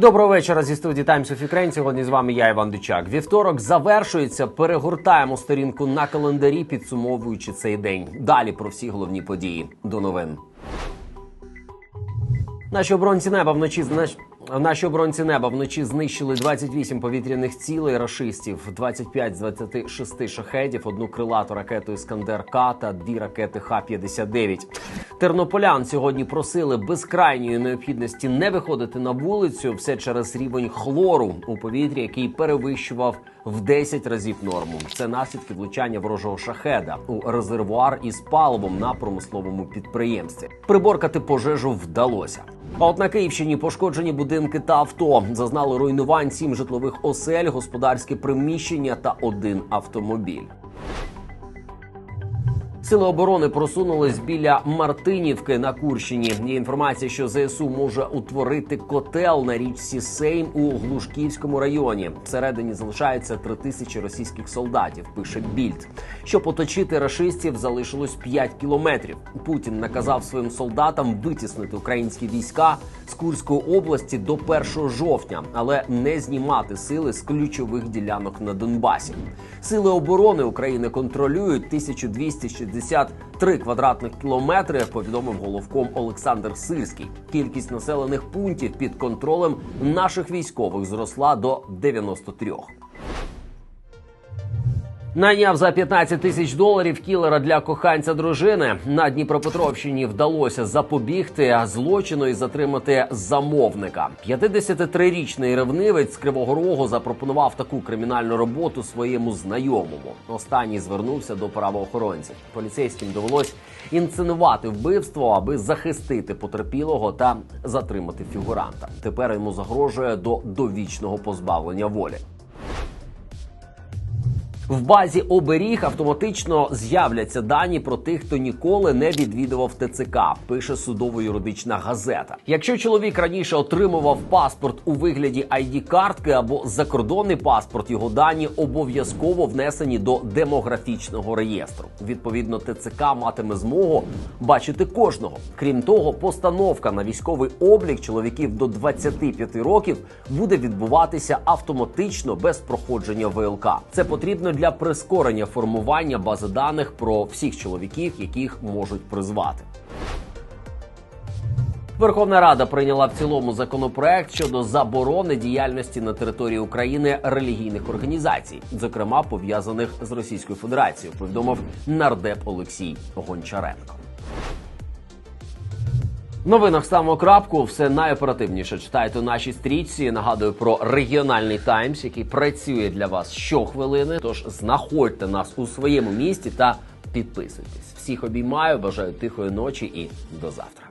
Доброго вечора зі студії Times of Ukraine. Сьогодні з вами я, Іван Дичак. Вівторок завершується. Перегортаємо сторінку на календарі, підсумовуючи цей день. Далі про всі головні події. До новин. Наші оборонці неба вночі знач... Наші оборонці неба вночі знищили 28 повітряних цілей рашистів, 25 з 26 шахедів, одну крилату ракету Іскандер К та дві ракети Х-59. Тернополян сьогодні просили без крайньої необхідності не виходити на вулицю. Все через рівень хлору у повітрі, який перевищував в 10 разів норму. Це наслідки влучання ворожого шахеда у резервуар із паливом на промисловому підприємстві. Приборкати пожежу вдалося. А от на Київщині пошкоджені будинки та авто зазнали руйнувань сім житлових осель, господарське приміщення та один автомобіль. Сили оборони просунулись біля Мартинівки на Курщині. Є інформація, що ЗСУ може утворити котел на річці Сейм у Глушківському районі. Всередині залишається три тисячі російських солдатів. Пише Більд. Щоб оточити рашистів, залишилось 5 кілометрів. Путін наказав своїм солдатам витіснити українські війська з Курської області до 1 жовтня, але не знімати сили з ключових ділянок на Донбасі. Сили оборони України контролюють 1263 квадратних кілометри. Повідомив головком Олександр Сирський. Кількість населених пунктів під контролем наших військових зросла до 93. Найняв за 15 тисяч доларів кілера для коханця дружини. На Дніпропетровщині вдалося запобігти злочину і затримати замовника. 53-річний ревнивець з Кривого Рогу запропонував таку кримінальну роботу своєму знайомому. Останній звернувся до правоохоронців. Поліцейським довелось інсценувати вбивство, аби захистити потерпілого та затримати фігуранта. Тепер йому загрожує до довічного позбавлення волі. В базі оберіг автоматично з'являться дані про тих, хто ніколи не відвідував ТЦК. Пише судово-юридична газета. Якщо чоловік раніше отримував паспорт у вигляді id картки або закордонний паспорт, його дані обов'язково внесені до демографічного реєстру. Відповідно, ТЦК матиме змогу бачити кожного. Крім того, постановка на військовий облік чоловіків до 25 років буде відбуватися автоматично без проходження ВЛК. Це потрібно для прискорення формування бази даних про всіх чоловіків, яких можуть призвати. Верховна Рада прийняла в цілому законопроект щодо заборони діяльності на території України релігійних організацій, зокрема пов'язаних з Російською Федерацією. Повідомив нардеп Олексій Гончаренко. Новинах ставимо крапку. Все найоперативніше читайте у нашій стрічці. Нагадую про регіональний таймс, який працює для вас щохвилини. Тож знаходьте нас у своєму місті та підписуйтесь. Всіх обіймаю, бажаю тихої ночі і до завтра.